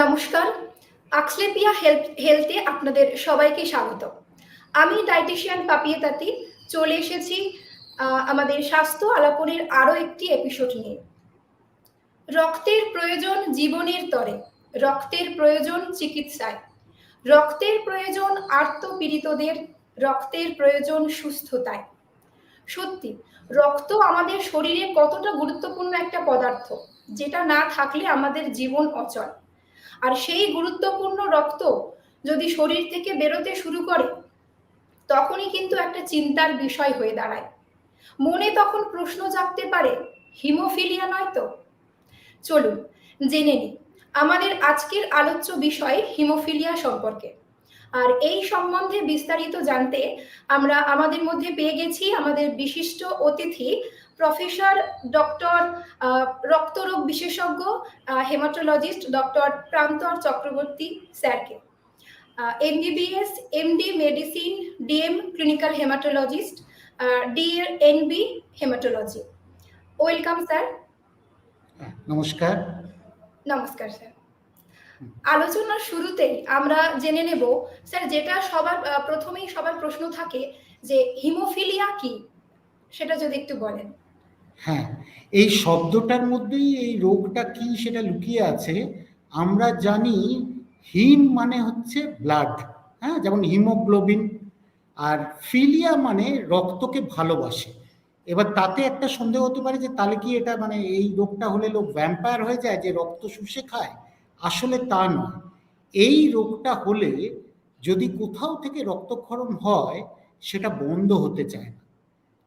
নমস্কার। আক্সলেপিয়া হেলথ, হেলথে আপনাদের সবাইকে স্বাগত। আমি ডাইটিশিয়ান পাপিয়ে তাঁতি। চলে এসেছি আমাদের স্বাস্থ্য আলাপনের আরও একটি এপিসোড নিয়ে। রক্তের প্রয়োজন জীবনের তরে, রক্তের প্রয়োজন চিকিৎসায়। রক্তের প্রয়োজন আর্তপীড়িতদের, রক্তের প্রয়োজন সুস্থতায়। সত্যি, রক্ত আমাদের শরীরে কতটা গুরুত্বপূর্ণ একটা পদার্থ, যেটা না থাকলে আমাদের জীবন অচল। আর সেই গুরুত্বপূর্ণ রক্ত যদি শরীর থেকে বেরোতে শুরু করে, তখনই কিন্তু একটা চিন্তার বিষয় হয়ে দাঁড়ায়। মনে তখন প্রশ্ন জাগতে পারে, হিমোফিলিয়া নয় তো? চলুন জেনে নিই, আমাদের আজকের আলোচ্য বিষয় হিমোফিলিয়া সম্পর্কে। আর এই সম্বন্ধে বিস্তারিত জানতে আমরা আমাদের মধ্যে পেয়ে গেছি আমাদের বিশিষ্ট অতিথি প্রফেসর ডক্টর রক্তরোগ বিশেষজ্ঞ হেমাটোলজিস্ট ডক্টর প্রান্তর চক্রবর্তী স্যারকে। MBBS MD medicine DM clinical hematologist DNB hematology. Welcome sir. নমস্কার। নমস্কার স্যার। আলোচনার শুরুতেই আমরা জেনে নেব স্যার যেটা সবার প্রথমেই সবার প্রশ্ন থাকে যে হিমোফিলিয়া কি? সেটা যদি একটু বলেন। হ্যাঁ এই শব্দটার মধ্যেই এই রোগটা কি সেটা লুকিয়ে আছে, আমরা জানি হিম মানে হচ্ছে ব্লাড হ্যাঁ যেমন হিমোগ্লোবিন, আর ফিলিয়া মানে রক্তকে ভালোবাসে। এবার তাতে একটা সন্দেহ হতে পারে যে তাহলে কি এটা মানে এই রোগটা হলে লোক ভ্যাম্পায়ার হয়ে যায় যে রক্ত শুষে খায়? আসলে তা নয়। এই রোগটা হলে যদি কোথাও থেকে রক্তক্ষরণ হয়, সেটা বন্ধ হতে চায় না।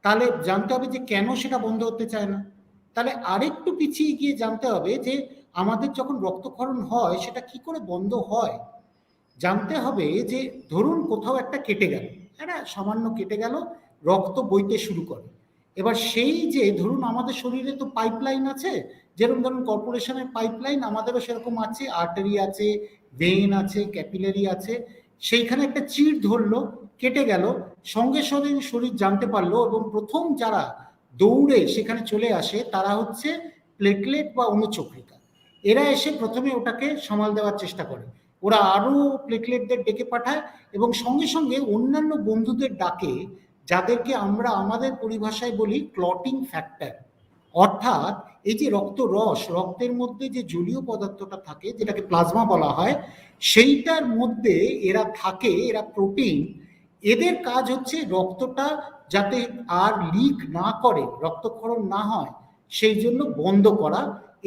তাহলে জানতে হবে যে কেন সেটা বন্ধ হতে চায় না। তাহলে আরেকটু পিছিয়ে গিয়ে জানতে হবে যে আমাদের যখন রক্তক্ষরণ হয়, সেটা কি করে বন্ধ হয়? জানতে হবে যে ধরুন কোথাও একটা কেটে গেল একটা সামান্য কেটে গেল, রক্ত বইতে শুরু করে। এবার সেই যে ধরুন আমাদের শরীরে তো পাইপলাইন আছে, যেরকম ধরুন কর্পোরেশনের পাইপলাইন আমাদেরও সেরকম আছে আর্টারি আছে ভেইন আছে ক্যাপিলারি আছে সেইখানে একটা চিড় ধরলো, কেটে গেল, সঙ্গে সঙ্গে শরীর জানতে পারল এবং প্রথম যারা দৌড়ে সেখানে চলে আসে তারা হচ্ছে প্লেটলেট বা অনুচক্রিকা। এরা এসে প্রথমে ওটাকে সামাল দেওয়ার চেষ্টা করে। ওরা আরও প্লেটলেটদের ডেকে পাঠায় এবং সঙ্গে সঙ্গে অন্যান্য বন্ধুদের ডাকে, যাদেরকে আমরা আমাদের পরিভাষায় বলি ক্লটিং ফ্যাক্টর অর্থাৎ এই যে রক্ত রস, রক্তের মধ্যে যে জলীয় পদার্থটা থাকে, যেটাকে প্লাজমা বলা হয়, সেইটার মধ্যে এরা থাকে, এরা প্রোটিন। এদের কাজ হচ্ছে রক্তটা যাতে আর লিক না করে, রক্তক্ষরণ না হয়, সেই জন্য বন্ধ করা।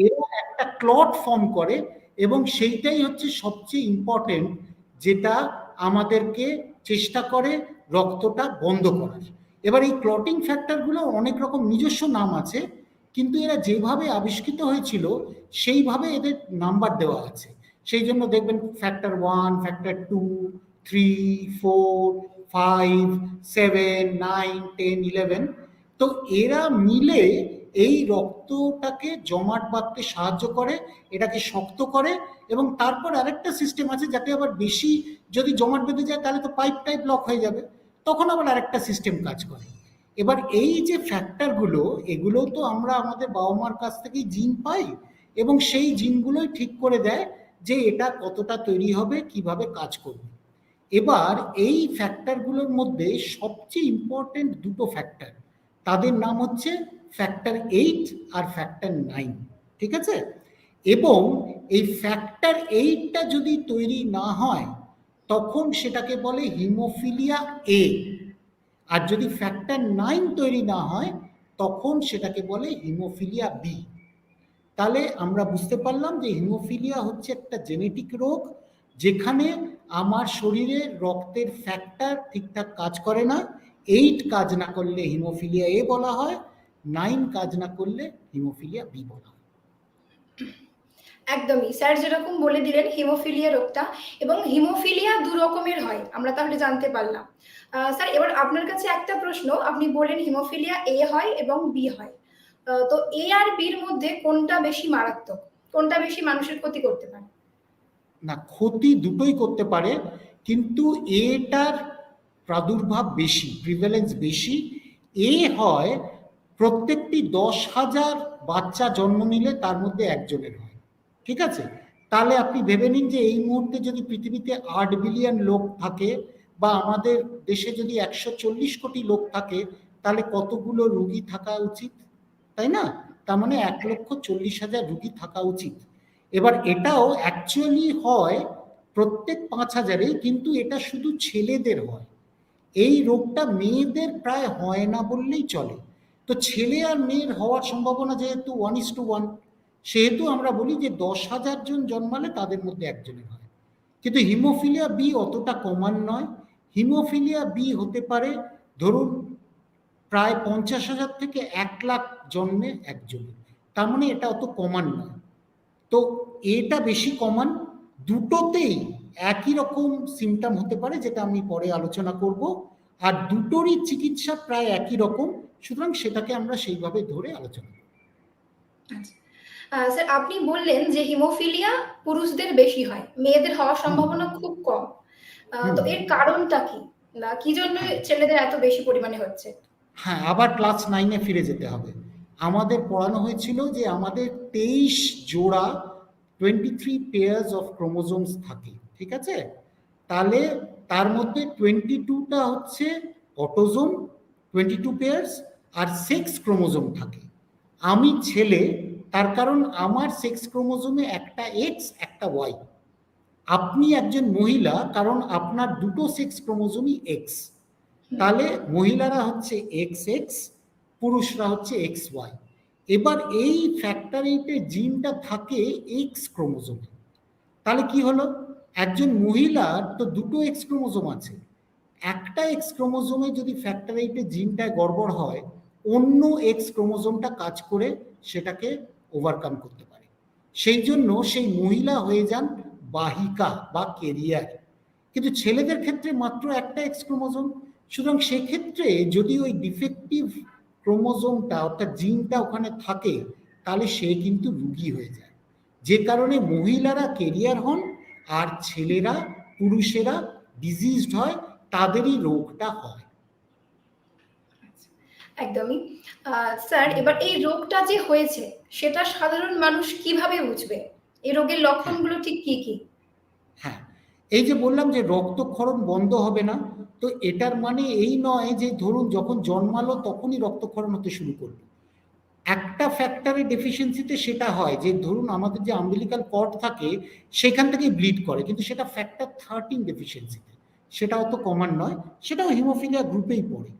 এরা একটা ক্লট ফর্ম করে এবং সেইটাই হচ্ছে সবচেয়ে ইম্পর্টেন্ট, যেটা আমাদেরকে চেষ্টা করে রক্তটা বন্ধ করার। এবার এই ক্লটিং ফ্যাক্টরগুলো অনেক রকম নিজস্ব নাম আছে কিন্তু এরা যেভাবে আবিষ্কৃত হয়েছিল, সেইভাবে এদের নাম্বার দেওয়া আছে। সেই জন্য দেখবেন factor one factor two three four five seven nine ten eleven তো এরা মিলে এই রক্তটাকে জমাট বাঁধতে সাহায্য করে, এটাকে শক্ত করে এবং তারপর আরেকটা সিস্টেম আছে যাতে আবার বেশি যদি জমাট বেঁধে যায়, তাহলে তো পাইপ টাইপ ব্লক হয়ে যাবে। তখন আবার আরেকটা সিস্টেম কাজ করে। এবার এই যে ফ্যাক্টরগুলো এগুলো তো আমরা আমাদের বাবা মার কাছ থেকেই জিন পাই এবং সেই জিনগুলোই ঠিক করে দেয় যে এটা কতটা তৈরি হবে, কীভাবে কাজ করবে। এবার এই ফ্যাক্টরগুলোর মধ্যে সবচেয়ে ইম্পর্টেন্ট দুটো ফ্যাক্টর তাদের নাম হচ্ছে ফ্যাক্টর এইট আর ফ্যাক্টর নাইন ঠিক আছে? এবং এই ফ্যাক্টর এইটটা যদি তৈরি না হয়, তখন সেটাকে বলে হিমোফিলিয়া এ আর যদি ফ্যাক্টর নাইন তৈরি না হয়, তখন সেটাকে বলে হিমোফিলিয়া বি তাহলে আমরা বুঝতে পারলাম যে হিমোফিলিয়া হচ্ছে একটা জেনেটিক রোগ, যেখানে আমার শরীরে রক্তের ফ্যাক্টর ঠিকঠাক কাজ করে না। এইট কাজ না করলে হিমোফিলিয়া এ বলা হয় নাইন কাজ না করলে হিমোফিলিয়া বি বলা হয়। একদমই। স্যার যেরকম বলে দিলেন, হিমোফিলিয়া রোগটা এবং হিমোফিলিয়া দু রকমের হয়, আমরা তাহলে জানতে পারলাম। স্যার, এবার আপনার কাছে একটা প্রশ্ন, আপনি বলেন হিমোফিলিয়া এ হয় এবং বি হয়। তো এ আর বির মধ্যে কোনটা বেশি মারাত্মক? কোনটা বেশি মানুষের ক্ষতি করতে পারে? না, ক্ষতি দুটোই করতে পারে, কিন্তু এটার প্রাদুর্ভাব বেশি প্রিভ্যালেন্স বেশি। এ হয় প্রত্যেকটি দশ হাজার বাচ্চা জন্ম নিলে তার মধ্যে একজনের হয়। ঠিক আছে? তাহলে আপনি ভেবে নিন যে এই মুহূর্তে যদি পৃথিবীতে আট বিলিয়ন লোক থাকে বা আমাদের দেশে যদি একশো চল্লিশ কোটি লোক থাকে, তাহলে কতগুলো রুগী থাকা উচিত? তাই না? তার মানে এক লক্ষ চল্লিশ হাজার রুগী থাকা উচিত। এবার এটাও অ্যাকচুয়ালি হয় প্রত্যেক পাঁচ হাজারে কিন্তু এটা শুধু ছেলেদের হয়। এই রোগটা মেয়েদের প্রায় হয় না বললেই চলে। তো ছেলে আর মেয়ের হওয়ার সম্ভাবনা যেহেতু ওয়ান ইস টু ওয়ান সেহেতু আমরা বলি যে দশ হাজার জন জন্মালে তাদের মধ্যে একজনের হয়। কিন্তু হিমোফিলিয়া বি অতটা কমান নয়। হিমোফিলিয়া বি হতে পারে, ধরুন, প্রায় পঞ্চাশ হাজার থেকে এক লাখ জন্মে একজনের তার মানে এটা অত কমান নয়। তো এটা বেশি কমান, দুটোতেই একই রকম সিমটম হতে পারে, যেটা আমি পরে আলোচনা করব। আর দুটোরই চিকিৎসা প্রায় একই রকম, সুতরাং সেটাকে আমরা সেইভাবে ধরে আলোচনা করব। আচ্ছা। স্যার আপনি বললেন যে হিমোফিলিয়া পুরুষদের বেশি হয় মেয়েদের হওয়ার সম্ভাবনা খুব কম। তো এর কারণটা কি? না কি জন্য ছেলেদের এত বেশি পরিমাণে হচ্ছে? হ্যাঁ আবার ক্লাস নাইনে ফিরে যেতে হবে। আমাদের পড়ানো হয়েছিল যে আমাদের তেইশ জোড়া twenty three pairs of chromosomes থাকে ঠিক আছে? তাহলে তার মধ্যে টোয়েন্টি টুটা হচ্ছে অটোজোম টোয়েন্টি টু পেয়ার্স আর সেক্স ক্রোমোজোম থাকে। আমি ছেলে তার কারণ আমার সেক্স ক্রোমোজোমে একটা এক্স একটা ওয়াই আপনি একজন মহিলা, কারণ আপনার দুটো সেক্স ক্রোমোজোমই এক্স তাহলে মহিলারা হচ্ছে এক্স এক্স পুরুষরা হচ্ছে এক্স ওয়াই এবার এই ফ্যাক্টর এইটের জিনটা থাকে এক্স ক্রোমোজোমে তাহলে কি হলো? একজন মহিলার তো দুটো এক্স ক্রোমোজোম আছে। একটা এক্স ক্রোমোজোমে যদি ফ্যাক্টর এইটের জিনটা গড়বড় হয়, অন্য এক্স ক্রোমোজোমটা কাজ করে সেটাকে ওভারকাম করতে পারে। সেই জন্য সেই মহিলা হয়ে যান বাহিকা বা কেরিয়ার কিন্তু ছেলেদের ক্ষেত্রে মাত্র একটা এক্স ক্রোমোজোম সুতরাং সেক্ষেত্রে যদি ওই ডিফেক্টিভ ক্রোমোজোমটা অর্থাৎ জিনটা ওখানে থাকে, তাহলে সে কিন্তু রুগী হয়ে যায়। যে কারণে মহিলারা কেরিয়ার হন আর ছেলেরা, পুরুষেরা ডিজিজড হয়, তাদেরই রোগটা হয়। একদমই। স্যার, এবার এই রোগটা যে হয়েছে, সেটা সাধারণ মানুষ কীভাবে বুঝবে? এই রোগের লক্ষণগুলো ঠিক কি কি? হ্যাঁ এই যে বললাম যে রক্তক্ষরণ বন্ধ হবে না, তো এটার মানে এই নয় যে ধরুন যখন জন্মালো তখনই রক্তক্ষরণ হতে শুরু করল। একটা ফ্যাক্টরের ডেফিসিয়েন্সিতে সেটা হয় যে ধরুন আমাদের যে আম্বিলিকাল কর্ড থাকে, সেখান থেকেই ব্লিড করে, কিন্তু সেটা ফ্যাক্টর থার্টিন ডেফিসিয়েন্সিতে সেটাও তো কমান নয়, সেটাও হিমোফিলিয়া গ্রুপেই পড়ে।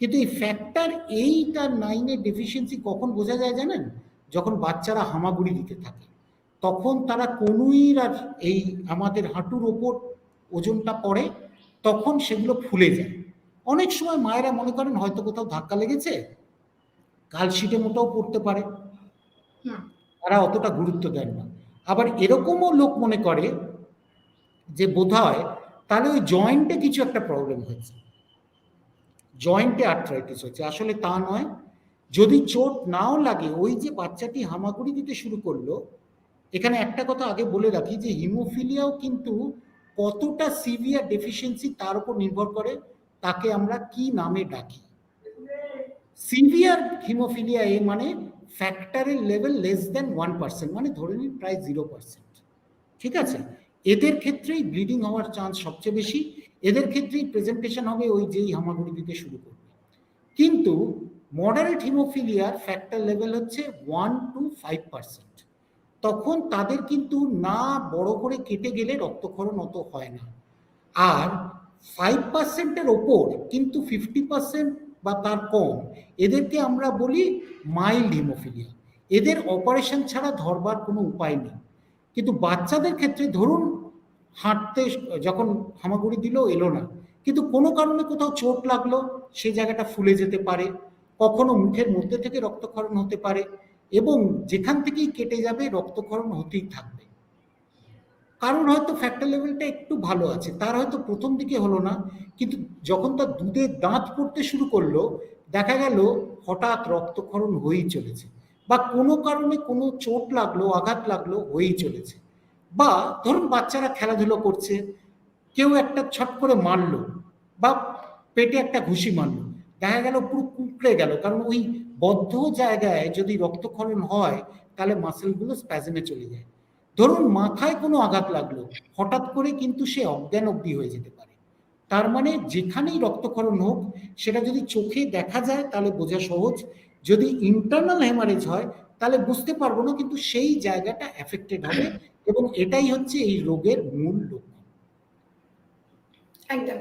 কিন্তু এই ফ্যাক্টর এইট আর নাইনের ডেফিসিয়েন্সি কখন বোঝা যায় জানেন? যখন বাচ্চারা হামাগুড়ি দিতে থাকে। তখন তারা কনুইর আর এই আমাদের হাঁটুর ওপর ওজনটা পড়ে তখন সেগুলো ফুলে যায়। অনেক সময় মায়েরা মনে করেন হয়তো কোথাও ধাক্কা লেগেছে কালশিটে মোটাও পড়তে পারে। তারা অতটা গুরুত্ব দেন না। আবার এরকমও লোক মনে করে যে বোধ হয় তাহলে ওই জয়েন্টে কিছু একটা প্রবলেম হয়েছে। জয়েন্টে আর্থ্রাইটিস হয়েছে। আসলে তা নয়, যদি চোট নাও লাগে, ওই যে বাচ্চাটি হামাগুড়ি দিতে শুরু করল, এখানে একটা কথা আগে বলে রাখি যে হিমোফিলিয়াও কিন্তু কতটা সিভিয়ার ডেফিসিয়েন্সি তার উপর নির্ভর করে, তাকে আমরা কি নামে ডাকি। সিভিয়ার হিমোফিলিয়া এ মানে ফ্যাক্টরের level less than one percent মানে ধরে নিন প্রায় জিরো পার্সেন্ট ঠিক আছে? এদের ক্ষেত্রেই ব্লিডিং হওয়ার চান্স সবচেয়ে বেশি। এদের ক্ষেত্রেই প্রেজেন্টেশন হবে ওই যেই হামাগুড়ি দিতে শুরু করবে। কিন্তু মডারেট হিমোফিলিয়ার ফ্যাক্টর লেভেল হচ্ছে ওয়ান টু ফাইভ পার্সেন্ট তখন তাদের কিন্তু না বড় করে কেটে গেলে রক্তক্ষরণ অত হয় না। আর ফাইভ পার্সেন্টের ওপর কিন্তু ফিফটি পার্সেন্ট বা তার কম, এদেরকে আমরা বলি মাইল্ড হিমোফিলিয়া এদের অপারেশন ছাড়া ধরবার কোনো উপায় নেই। কিন্তু বাচ্চাদের ক্ষেত্রে ধরুন হাঁটতে যখন হামাগুড়ি দিল, এলো না। কিন্তু কোনো কারণে কোথাও চোট লাগল সেই জায়গাটা ফুলে যেতে পারে, কখনো মুখের মধ্যে থেকে রক্তক্ষরণ হতে পারে, এবং যেখান থেকেই কেটে যাবে, রক্তক্ষরণ হতেই থাকবে। কারণ হয়তো ফ্যাক্টর লেভেলটা একটু ভালো আছে, তার হয়তো প্রথম দিকে হলো না, কিন্তু যখন তার দুধের দাঁত পড়তে শুরু করল, দেখা গেল হঠাৎ রক্তক্ষরণ হয়েই চলেছে, বা কোনো কারণে কোনো চোট লাগল, আঘাত লাগল, হয়েই চলেছে। বা ধরুন বাচ্চারা খেলাধুলো করছে, কেউ একটা ছট করে মারলো বা পেটে একটা ঘুষি মারলো, দেখা গেল পুরো কুকড়ে গেল, কারণ ওই বদ্ধ জায়গায় যদি রক্তক্ষরণ হয়, তাহলে মাসেলগুলো স্প্যাজমে চলে যায়। ধরুন মাথায় কোনো আঘাত লাগল, হঠাৎ করে কিন্তু সে অজ্ঞান অবধি হয়ে যেতে পারে। তার মানে যেখানেই রক্তক্ষরণ হোক, সেটা যদি চোখে দেখা যায়, তাহলে বোঝা সহজ। যদি ইন্টারনাল হেমারেজ হয় তাহলে বুঝতে পারব না কিন্তু সেই জায়গাটা এফেক্টেড হবে এবং এটাই হচ্ছে এই রোগের মূল লক্ষণ। একদম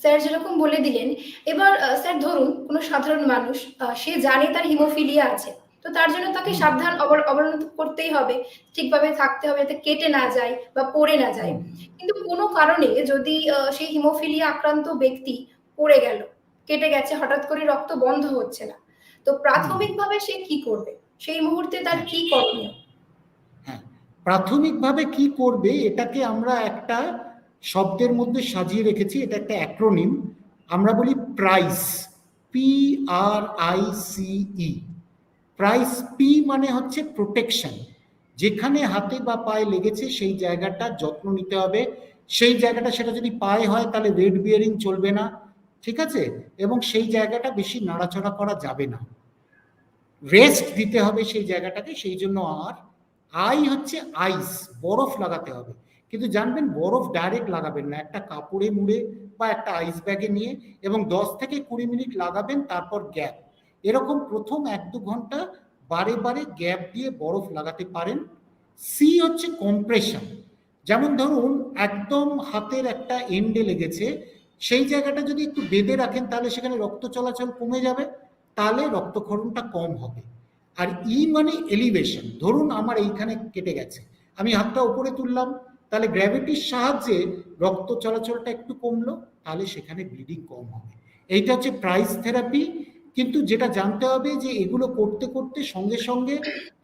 স্যার যেরকম বলে দিলেন এবার স্যার ধরুন কোনো সাধারণ মানুষ সে জানে তার হিমোফিলিয়া আছে তো তার জন্য তাকে সাবধান অবলম্বন করতেই হবে ঠিকভাবে থাকতে হবে যাতে কেটে না যায় বা পড়ে না যায়। কিন্তু কোনো কারণে যদি সেই হিমোফিলিয়া আক্রান্ত ব্যক্তি পড়ে গেল কেটে গেছে হঠাৎ করে রক্ত বন্ধ হচ্ছে না তো প্রাথমিকভাবে সে কি করবে? সেই মুহূর্তে তার কি করণীয় হ্যাঁ। প্রাথমিকভাবে কি করবে এটাকে আমরা একটা শব্দের মধ্যে সাজিয়ে রেখেছি এটা একটা অ্যাক্রোনিম। আমরা বলি PRICE P R I C E PRICE P মানে হচ্ছে প্রোটেকশন। যেখানে হাতে বা পায়ে লেগেছে সেই জায়গাটা যত্ন নিতে হবে। সেই জায়গাটা সেটা যদি পায়ে হয় তাহলে রেড বিয়ারিং চলবে না ঠিক আছে? এবং সেই জায়গাটা বেশি নাড়াচড়া করা যাবে না। রেস্ট দিতে হবে সেই জায়গাটাকে, সেই জন্য আর আই হচ্ছে আইস বরফ লাগাতে হবে। কিন্তু জানবেন, বরফ ডাইরেক্ট লাগাবেন না। একটা কাপড়ে মুড়ে বা একটা আইস ব্যাগে নিয়ে এবং দশ থেকে কুড়ি মিনিট লাগাবেন, তারপর গ্যাপ এরকম প্রথম এক দু ঘণ্টা বারে বারে গ্যাপ দিয়ে বরফ লাগাতে পারেন। সি হচ্ছে কম্প্রেশন যেমন ধরুন, একদম হাতের একটা এন্ডে লেগেছে, সেই জায়গাটা যদি একটু বেঁধে রাখেন, তাহলে সেখানে রক্ত চলাচল কমে যাবে। তাহলে রক্তক্ষরণটা কম হবে। আর ই মানে এলিভেশন ধরুন আমার এইখানে কেটে গেছে। আমি হাতটা উপরে তুললাম, তাহলে গ্র্যাভিটির সাহায্যে রক্ত চলাচলটা একটু কমলো, তাহলে সেখানে ব্লিডিং কম হবে। এইটা হচ্ছে প্রাইস থেরাপি কিন্তু যেটা জানতে হবে যে এগুলো করতে করতে সঙ্গে সঙ্গে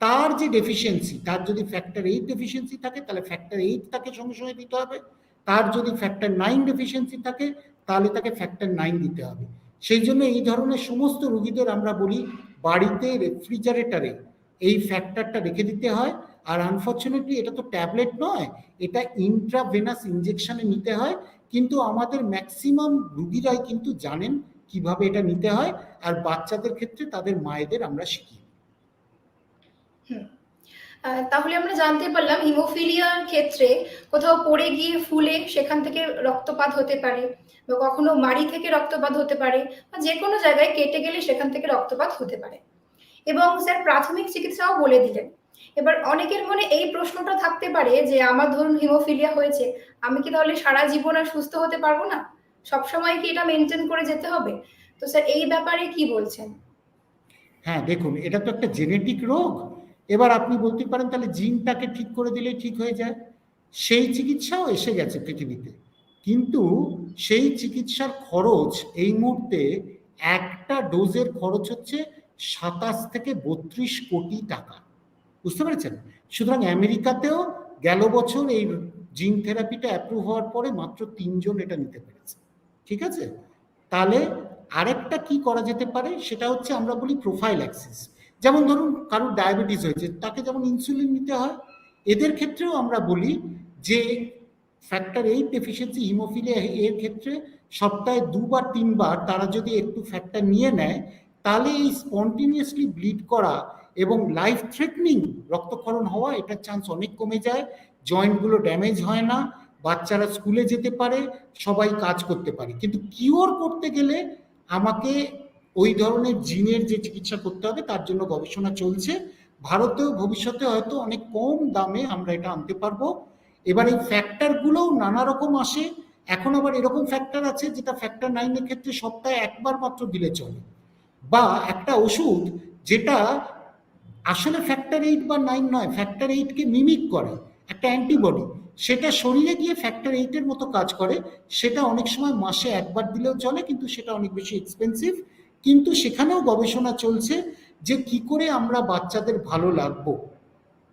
তার যে ডেফিসিয়েন্সি তার যদি ফ্যাক্টর এইট ডেফিসিয়েন্সি থাকে, তাহলে ফ্যাক্টর এইট তাকে সঙ্গে সঙ্গে দিতে হবে। তার যদি ফ্যাক্টর নাইন ডেফিসিয়েন্সি থাকে, তাহলে তাকে ফ্যাক্টর নাইন দিতে হবে। সেই জন্য এই ধরনের সমস্ত রুগীদের আমরা বলি বাড়িতে রেফ্রিজারেটারে। এই ফ্যাক্টরটা রেখে দিতে হয়। আর আনফর্চুনেটলি এটা তো ট্যাবলেট নয় এটা ইন্ট্রাভেনাস ইঞ্জেকশনে নিতে হয়। কিন্তু আমাদের ম্যাক্সিমাম রুগীরাই কিন্তু জানেন কীভাবে এটা নিতে হয়। আর বাচ্চাদের ক্ষেত্রে তাদের মায়েদের আমরা শিখি আহ, তাহলে আমরা জানতে পারলাম হিমোফিলিয়ার ক্ষেত্রে কোথাও পড়ে গিয়ে ফুলে সেখান থেকে রক্তপাত হতে পারে বা কখনো মাড়ি থেকে রক্তপাত হতে পারে বা যে কোনো জায়গায় কেটে গেলে সেখান থেকে রক্তপাত হতে পারে। এবং স্যার প্রাথমিক চিকিৎসাও বলে দিলেন। এবার অনেকের মনে এই প্রশ্নটা থাকতে পারে যে, আমার ধরুন হিমোফিলিয়া হয়েছে, আমি কি তাহলে সারা জীবন আর সুস্থ হতে পারব না? সবসময় কি এটা মেনটেন করে যেতে হবে? তো স্যার, এই ব্যাপারে কি বলছেন? হ্যাঁ দেখুন, এটা তো একটা জেনেটিক রোগ। এবার আপনি বলতে পারেন তাহলে জিনটাকে ঠিক করে দিলে ঠিক হয়ে যায়। সেই চিকিৎসাও এসে গেছে পৃথিবীতে। কিন্তু সেই চিকিৎসার খরচ এই মুহূর্তে একটা ডোজের খরচ হচ্ছে সাতাশ থেকে বত্রিশ কোটি টাকা। বুঝতে পেরেছেন? সুতরাং আমেরিকাতেও গেল বছর এই জিন থেরাপিটা অ্যাপ্রুভ হওয়ার পরে মাত্র তিনজন এটা নিতে পেরেছে। ঠিক আছে? তাহলে আরেকটা কি করা যেতে পারে? সেটা হচ্ছে আমরা বলি প্রোফাইল অ্যাক্সিস যেমন ধরুন কারোর ডায়াবেটিস হয়েছে, তাকে যেমন ইনসুলিন নিতে হয়, এদের ক্ষেত্রেও আমরা বলি যে ফ্যাক্টর এইট ডেফিসিয়েন্সি হিমোফিলিয়া এর ক্ষেত্রে সপ্তাহে দুবার, তিনবার তারা যদি একটু ফ্যাক্টর নিয়ে নেয়, তাহলে এই স্পন্টিনিয়াসলি ব্লিড করা এবং লাইফ থ্রেটনিং রক্তক্ষরণ হওয়া, এটার চান্স অনেক কমে যায় জয়েন্টগুলো ড্যামেজ হয় না, বাচ্চারা স্কুলে যেতে পারে, সবাই কাজ করতে পারে। কিন্তু কিওর করতে গেলে আমাকে ওই ধরনের জিনের যে চিকিৎসা করতে হবে, তার জন্য গবেষণা চলছে। ভারতেও ভবিষ্যতে হয়তো অনেক কম দামে আমরা এটা আনতে পারব। এবার এই ফ্যাক্টরগুলোও নানা রকম আসে। এখন আবার এরকম ফ্যাক্টর আছে যেটা ফ্যাক্টর নাইনের ক্ষেত্রে সপ্তাহে একবার মাত্র দিলে চলে। বা একটা ওষুধ যেটা আসলে ফ্যাক্টর এইট বা নাইন নয় ফ্যাক্টর এইটকে মিমিক করে। একটা অ্যান্টিবডি সেটা শরীরে গিয়ে ফ্যাক্টর এইটের মতো কাজ করে। সেটা অনেক সময় মাসে একবার দিলেও চলে, কিন্তু সেটা অনেক বেশি এক্সপেন্সিভ কিন্তু সেখানেও গবেষণা চলছে যে কি করে আমরা বাচ্চাদের ভালো লাগবো।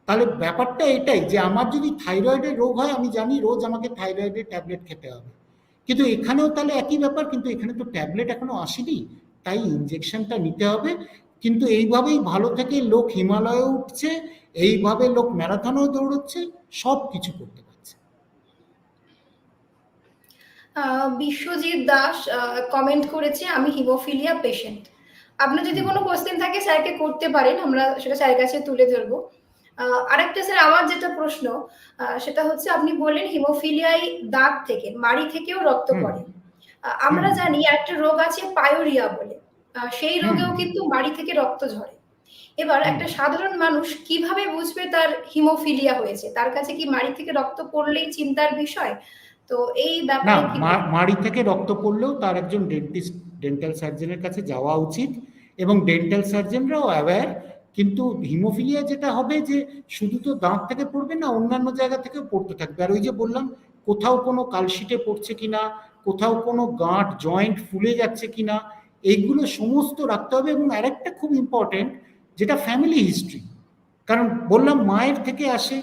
তাহলে ব্যাপারটা এটাই যে আমার যদি থাইরয়েডের রোগ হয়, আমি জানি রোজ আমাকে থাইরয়েডের ট্যাবলেট খেতে হবে। কিন্তু এখানেও তাহলে একই ব্যাপার, কিন্তু এখানে তো ট্যাবলেট এখনও আসেনি, তাই ইঞ্জেকশনটা নিতে হবে। কিন্তু এইভাবেই ভালো থেকে লোক হিমালয়ে উঠছে, এইভাবে লোক ম্যারাথনেও দৌড়চ্ছে সব কিছু করতে পারছে আহ, বিশ্বজিৎ দাস কমেন্ট করেছে আমি হিমোফিলিয়া পেশেন্ট আপনার যদি কোনো কোশ্চেন থাকে স্যারকে করতে পারেন আমরা সেটা স্যারের কাছে তুলে ধরবো। আরেকটা স্যার আমার যেটা প্রশ্ন সেটা হচ্ছে আপনি বললেন হিমোফিলিয়ায় দাঁত থেকে মাড়ি থেকেও রক্ত পড়ে। আমরা জানি একটা রোগ আছে পায়োরিয়া বলে। সেই রোগেও কিন্তু মাড়ি থেকে রক্ত ঝরে। এবার একটা সাধারণ মানুষ কীভাবে বুঝবে তার হিমোফিলিয়া হয়েছে? তার কাছে কি মাড়ি থেকে রক্ত পড়লেই চিন্তার বিষয়? তো এই ব্যাপারে মাড়ি থেকে রক্ত পড়লেও তার একজন ডেন্টিস্ট ডেন্টাল সার্জনের কাছে যাওয়া উচিত এবং ডেন্টাল সার্জনরাও অ্যাওয়্যার কিন্তু হিমোফিলিয়া যেটা হবে যে শুধু তো দাঁত থেকে পড়বে না অন্যান্য জায়গা থেকেও পড়তে থাকবে। আর ওই যে বললাম কোথাও কোনো কালশিটে পড়ছে কিনা কোথাও কোনো গাঁট জয়েন্ট ফুলে যাচ্ছে কিনা এইগুলো সমস্ত রাখতে হবে এবং আরেকটা খুব ইম্পর্টেন্ট যেটা ফ্যামিলি হিস্ট্রি কারণ বললাম মায়ের থেকে আসে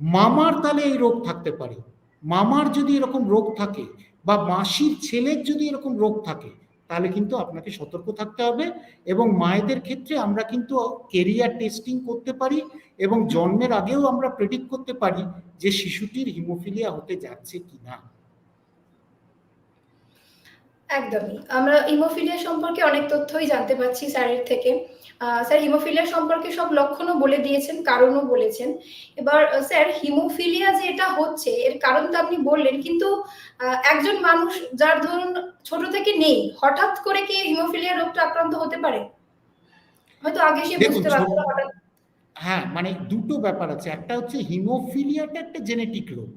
মামার তাহলে এই রোগ থাকতে পারে। মামার যদি এরকম রোগ থাকে বা মাসির ছেলের যদি এরকম রোগ থাকে, তাহলে কিন্তু আপনাকে সতর্ক থাকতে হবে এবং মায়েদের ক্ষেত্রে আমরা কিন্তু কেরিয়ার টেস্টিং করতে পারি এবং জন্মের আগেও আমরা প্রেডিক্ট করতে পারি যে শিশুটির হিমোফিলিয়া হতে যাচ্ছে কিনা। একদমই। আমরা হিমোফিলিয়া সম্পর্কে অনেক তথ্যই জানতে পারছি স্যারের থেকে। স্যার হিমোফিলিয়া সম্পর্কে সব লক্ষণও বলে দিয়েছেন কারণও বলেছেন। এবার স্যার হিমোফিলিয়া যে এটা হচ্ছে এর কারণ তো আপনি বললেন কিন্তু একজন মানুষ যার ধরুন ছোট থেকে নেই হঠাৎ করে কি হিমোফিলিয়া রোগটা আক্রান্ত হতে পারে? হয়তো আগে সে বুঝতে পারতো হঠাৎ হ্যাঁ মানে দুটো ব্যাপার আছে। একটা হচ্ছে হিমোফিলিয়াটা একটা জেনেটিক রোগ।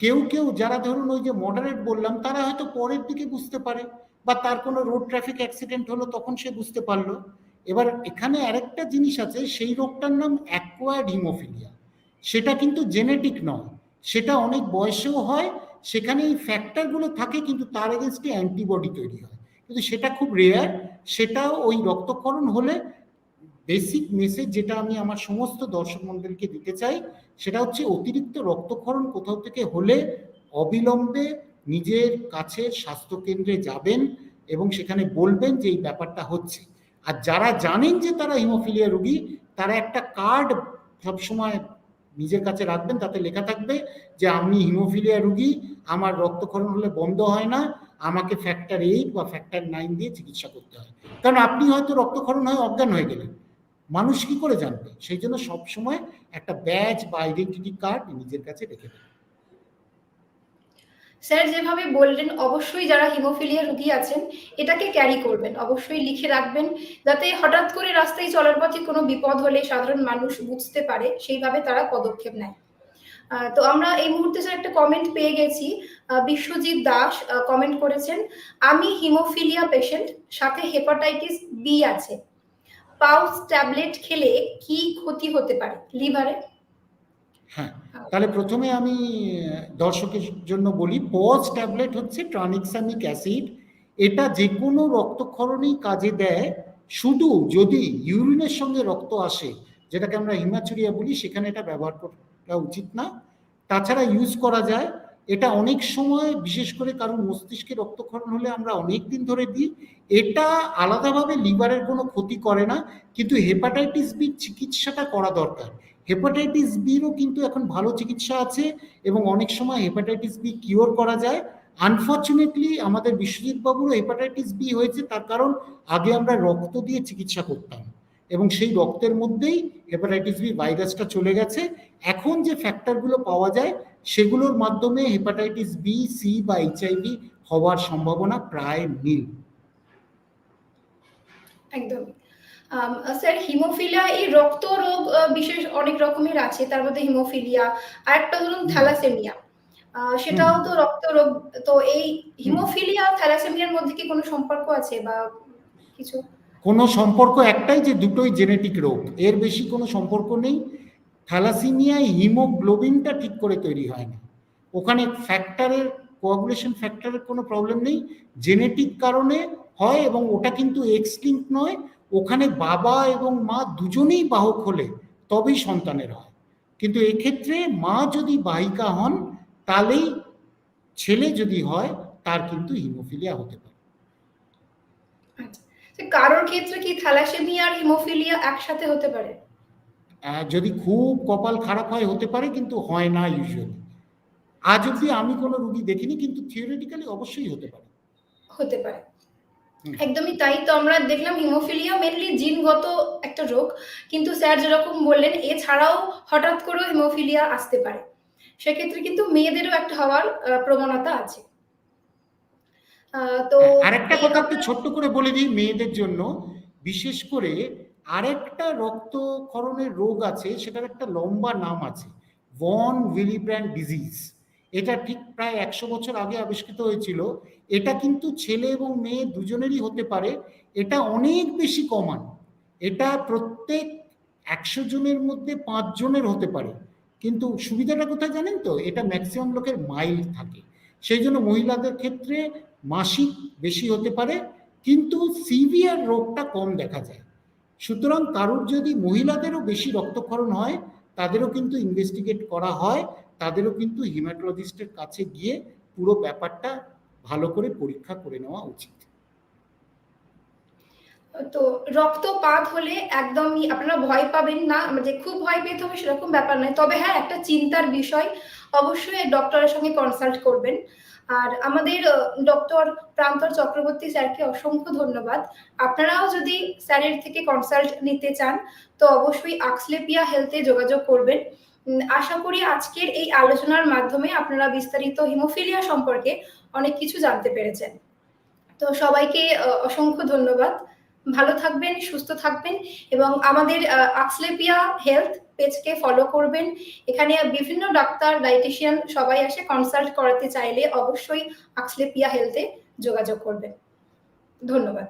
কেউ কেউ যারা ধরুন ওই যে মডারেট বললাম তারা হয়তো পরের দিকে বুঝতে পারে বা তার কোনো রোড ট্রাফিক অ্যাক্সিডেন্ট হলো তখন সে বুঝতে পারল। এবার এখানে আরেকটা জিনিস আছে, সেই রোগটার নাম অ্যাকোয়ার্ড হিমোফিলিয়া সেটা কিন্তু জেনেটিক নয়, সেটা অনেক বয়সেও হয়, সেখানে এই ফ্যাক্টরগুলো থাকে, কিন্তু তার এগেনস্টে অ্যান্টিবডি তৈরি হয়। কিন্তু সেটা খুব রেয়ার সেটাও ওই রক্তক্ষরণ হলে বেসিক মেসেজ যেটা আমি আমার সমস্ত দর্শক মন্ডলকে দিতে চাই, সেটা হচ্ছে অতিরিক্ত রক্তক্ষরণ কোথাও থেকে হলে অবিলম্বে নিজের কাছের স্বাস্থ্যকেন্দ্রে যাবেন এবং সেখানে বলবেন যে এই ব্যাপারটা হচ্ছে। আর যারা জানেন যে তারা হিমোফিলিয়া রুগী, তারা একটা কার্ড সবসময় নিজের কাছে রাখবেন, তাতে লেখা থাকবে যে আমি হিমোফিলিয়া রুগী, আমার রক্তক্ষরণ হলে বন্ধ হয় না, আমাকে ফ্যাক্টর এইট বা ফ্যাক্টর নাইন দিয়ে চিকিৎসা করতে হয়। কারণ আপনি হয়তো রক্তক্ষরণ হয়ে অজ্ঞান হয়ে গেলেন। মানুষ কি করে জানবে? সেই জন্য সবসময় একটা ব্যাজ বা আইডেন্টিটি কার্ড নিজের কাছে রেখে দেবেন। স্যার যেভাবে বললেন, অবশ্যই যারা হিমোফিলিয়া রুগী আছেন, এটাকে ক্যারি করবেন। অবশ্যই লিখে রাখবেন, যাতে হঠাৎ করে রাস্তায় চলার পথে কোনো বিপদ হলে সাধারণ মানুষ বুঝতে পারে, সেইভাবে তারা পদক্ষেপ নেয়। তো আমরা এই মুহূর্তে স্যার একটা কমেন্ট পেয়ে গেছি। বিশ্বজিৎ দাস কমেন্ট করেছেন, আমি হিমোফিলিয়া পেশেন্ট সাথে হেপাটাইটিস বি আছে। পাউচ ট্যাবলেট খেলে কি ক্ষতি হতে পারে? লিভারে হ্যাঁ। তাহলে প্রথমে আমি দর্শকের জন্য বলি, পজ ট্যাবলেট হচ্ছে ট্রানিক্সামিক অ্যাসিড। এটা যে কোনো রক্তক্ষরণেই কাজে দেয়। শুধু যদি ইউরিনের সঙ্গে রক্ত আসে, যেটাকে আমরা হিমাচুরিয়া বলি, সেখানে এটা ব্যবহার করা উচিত না। তাছাড়া ইউজ করা যায় এটা অনেক সময়, বিশেষ করে কারণ মস্তিষ্কে রক্তক্ষরণ হলে আমরা অনেক দিন ধরে দিই। এটা আলাদাভাবে লিভারের কোনো ক্ষতি করে না, কিন্তু হেপাটাইটিস বি চিকিৎসাটা করা দরকার। হেপাটাইটিস বিরও কিন্তু এখন ভালো চিকিৎসা আছে এবং অনেক সময় হেপাটাইটিস বি কিওর করা যায়। আনফর্চুনেটলি আমাদের বিশ্বজিৎ বাবুরও হেপাটাইটিস বি হয়েছে, তার কারণ আগে আমরা রক্ত দিয়ে চিকিৎসা করতাম এবং সেই রক্তের মধ্যেই হেপাটাইটিস বি ভাইরাসটা চলে গেছে। এখন যে ফ্যাক্টরগুলো পাওয়া যায় সেগুলোর মাধ্যমে হেপাটাইটিস বি সি বা এইচআইভি হওয়ার সম্ভাবনা প্রায় নীল। একদম। স্যার হিমোফিলিয়া এই রক্ত রোগ বিশেষ অনেক রকমের আছে। তার মধ্যে হিমোফিলিয়া আর একটা ধরুন। থ্যালাসেমিয়া। সেটাও তো রক্ত রোগ তো এই হিমোফিলিয়া থ্যালাসেমিয়ার মধ্যে কি কোনো সম্পর্ক আছে বা কিছু? কোনো সম্পর্ক একটাই যে দুটোই জেনেটিক রোগ। এর বেশি কোনো সম্পর্ক নেই। থ্যালাসিমিয়ায় হিমোগ্লোবিনটা ঠিক করে তৈরি হয় না। ওখানে ফ্যাক্টরের কোয়াগুলেশন ফ্যাক্টরের কোনো প্রবলেম নেই। জেনেটিক কারণে হয় এবং ওটা কিন্তু এক্স লিঙ্ক নয়। ওখানে বাবা এবং মা দুজনেই বাহক হলে তবেই সন্তানের হয়। কিন্তু এক্ষেত্রে মা যদি বাহিকা হন, তাহলেই ছেলে যদি হয়, তার কিন্তু হিমোফিলিয়া হতে পারে। আচ্ছা কারোর ক্ষেত্রে কি থ্যালাসেমিয়া আর হিমোফিলিয়া একসাথে হতে পারে? যদি খুব কপাল খারাপ হয় হতে পারে কিন্তু হয় না ইউজুয়ালি আজ অব্দি আমি কোনো রুগী দেখিনি কিন্তু থিওরিটিক্যালি অবশ্যই হতে পারে। হতে পারে। একদমই তাই। তো আমরা দেখলাম হিমোফিলিয়া মেনলি জিনগত একটা রোগ কিন্তু স্যার যেরকম বললেন এছাড়াও হঠাৎ করেও হিমোফিলিয়া আসতে পারে। সেক্ষেত্রে কিন্তু মেয়েদেরও একটা হওয়ার প্রবণতা আছে। তো আরেকটা কথা একটু ছোট্ট করে বলে দিই মেয়েদের জন্য। বিশেষ করে আরেকটা রক্তক্ষরণের রোগ আছে, সেটার একটা লম্বা নাম আছে ভন উইলিব্র্যান্ড ডিজিজ এটা ঠিক প্রায় একশো বছর আগে আবিষ্কৃত হয়েছিল। এটা কিন্তু ছেলে এবং মেয়ে দুজনেরই হতে পারে। এটা অনেক বেশি কমান এটা প্রত্যেক একশো জনের মধ্যে পাঁচ জনের হতে পারে। কিন্তু সুবিধাটা কোথায় জানেন তো? এটা ম্যাক্সিমাম লোকের মাইল্ড থাকে। সেই জন্য মহিলাদের ক্ষেত্রে মাসিক বেশি হতে পারে, কিন্তু সিভিয়ার রোগটা কম দেখা যায়। সুতরাং কারোর যদি মহিলাদেরও বেশি রক্তক্ষরণ হয়, তাদেরও কিন্তু ইনভেস্টিগেট করা হয়, তাদেরও কিন্তু হিমাটোলজিস্টের কাছে গিয়ে পুরো ব্যাপারটা ভালো করে পরীক্ষা করে নেওয়া উচিত। তো রক্তপাত হলে একদমই আপনারা ভয় পাবেন না যে খুব ভয় পেতে হবে সেরকম ব্যাপার নয়। তবে হ্যাঁ একটা চিন্তার বিষয় অবশ্যই ডক্টরের সঙ্গে কনসাল্ট করবেন। আর আমাদের ডক্টর প্রান্তর চক্রবর্তী স্যারকে অসংখ্য ধন্যবাদ। আপনারাও যদি স্যারের থেকে কনসাল্ট নিতে চান, তো অবশ্যই আক্সলেপিয়া হেলথে যোগাযোগ করবেন। আশা করি আজকের এই আলোচনার মাধ্যমে আপনারা বিস্তারিত হিমোফিলিয়া সম্পর্কে অনেক কিছু জানতে পেরেছেন। তো সবাইকে অসংখ্য ধন্যবাদ। ভালো থাকবেন, সুস্থ থাকবেন এবং আমাদের আক্সলেপিয়া হেলথ পেজকে ফলো করবেন। এখানে বিভিন্ন ডাক্তার ডাইটিশিয়ান সবাই আসে কনসাল্ট করাতে চাইলে অবশ্যই আক্সলেপিয়া হেলথে যোগাযোগ করবেন। ধন্যবাদ।